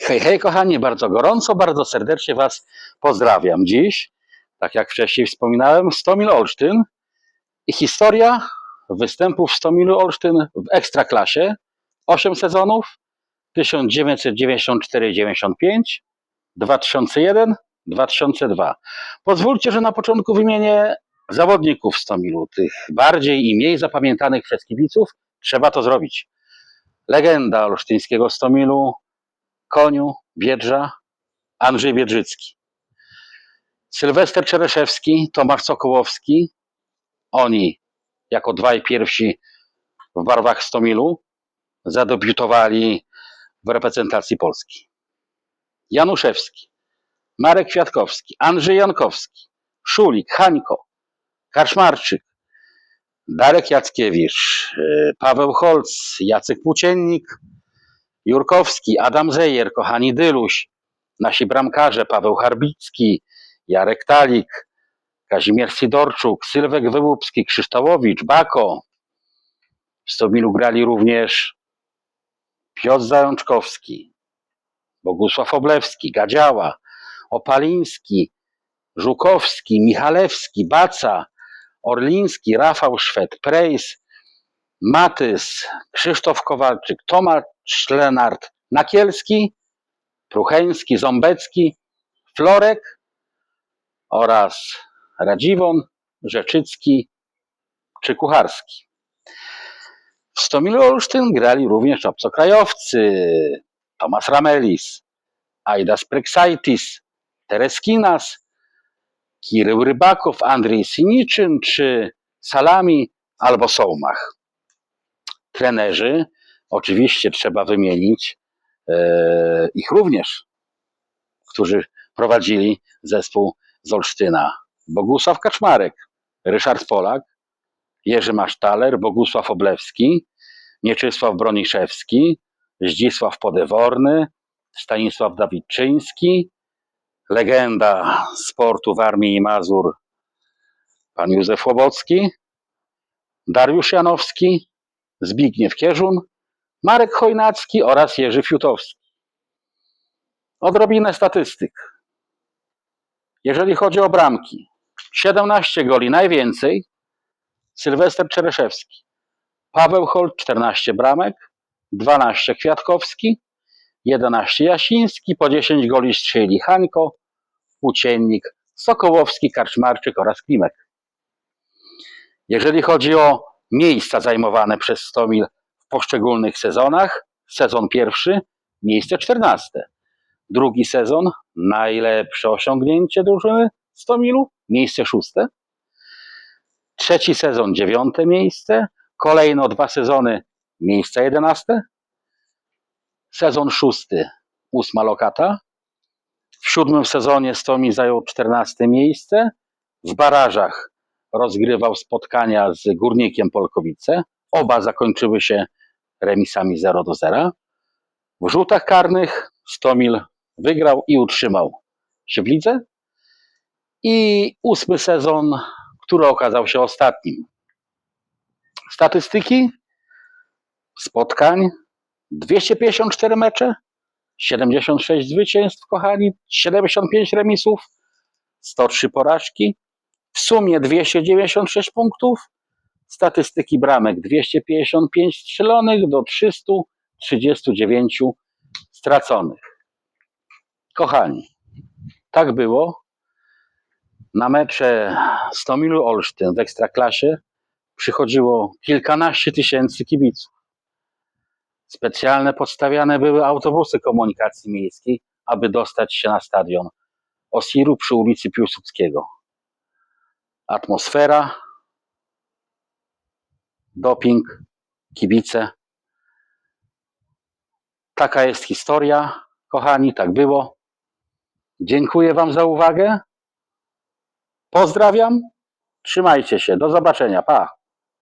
Hej, hej, kochani, bardzo gorąco, bardzo serdecznie Was pozdrawiam. Dziś, tak jak wcześniej wspominałem, Stomil Olsztyn i historia występów Stomilu Olsztyn w Ekstraklasie. 8 sezonów 1994-95, 2001-2002. Pozwólcie, że na początku wymienię zawodników Stomilu, tych bardziej i mniej zapamiętanych przez kibiców. Trzeba to zrobić. Legenda olsztyńskiego Stomilu, Koniu, Biedrza, Andrzej Biedrzycki. Sylwester Czereszewski, Tomasz Sokołowski. Oni, jako dwaj pierwsi w barwach Stomilu, zadebiutowali w reprezentacji Polski. Januszewski, Marek Kwiatkowski, Andrzej Jankowski, Szulik, Hańko, Karczmarczyk, Darek Jackiewicz, y, Paweł Holc, Jacek Płóciennik, Jurkowski, Adam Zejer, kochani Dyluś, nasi bramkarze Paweł Harbicki, Jarek Talik, Kazimierz Sidorczuk, Sylwek Wyłupski, Krzysztołowicz, Bako. W Stomilu grali również Piotr Zajączkowski, Bogusław Oblewski, Gadziała, Opaliński, Żukowski, Michalewski, Baca, Orliński, Rafał Szwed, Prejs, Matys, Krzysztof Kowalczyk, Tomasz Lenart, Nakielski, Prucheński, Ząbecki, Florek oraz Radziwon, Rzeczycki czy Kucharski. W Stomilu Olsztyn grali również obcokrajowcy Tomasz Ramelis, Aidas Preksaitis, Tereskinas, Kirył Rybakow, Andrzej Siniczyn czy Salami albo Sołmach. Trenerzy, oczywiście trzeba wymienić e, ich również, którzy prowadzili zespół z Olsztyna. Bogusław Kaczmarek, Ryszard Polak, Jerzy Masztaler, Bogusław Oblewski, Mieczysław Broniszewski, Zdzisław Podeworny, Stanisław Dawidczyński, legenda sportu w Armii i Mazur, pan Józef Łobocki, Dariusz Janowski, Zbigniew Kierzun, Marek Chojnacki oraz Jerzy Fiutowski. Odrobinę statystyk. Jeżeli chodzi o bramki, 17 goli najwięcej, Sylwester Czereszewski, Paweł Holt 14 bramek, 12 Kwiatkowski, 11 Jasiński, po 10 goli strzeli Hańko, Płóciennik, Sokołowski, Karczmarczyk oraz Klimek. Jeżeli chodzi o miejsca zajmowane przez Stomil w poszczególnych sezonach, sezon pierwszy, miejsce 14. Drugi sezon, najlepsze osiągnięcie drużyny Stomilu, miejsce szóste. Trzeci sezon, dziewiąte miejsce. Kolejno dwa sezony, miejsce jedenaste. Sezon szósty, ósma lokata. W siódmym sezonie Stomi zajął 14 miejsce. W barażach rozgrywał spotkania z Górnikiem Polkowice. Oba zakończyły się remisami 0 do 0. W rzutach karnych Stomil wygrał i utrzymał się w lidze. I ósmy sezon, który okazał się ostatnim. Statystyki spotkań 254 mecze, 76 zwycięstw, kochani, 75 remisów, 103 porażki, w sumie 296 punktów, statystyki bramek 255 strzelonych do 339 straconych. Kochani, tak było. Na mecze Stomilu Olsztyn w Ekstraklasie przychodziło kilkanaście tysięcy kibiców. Specjalne podstawiane były autobusy komunikacji miejskiej, aby dostać się na stadion Osiru przy ulicy Piłsudskiego. Atmosfera, doping, kibice. Taka jest historia, kochani, tak było. Dziękuję Wam za uwagę. Pozdrawiam. Trzymajcie się. Do zobaczenia. Pa.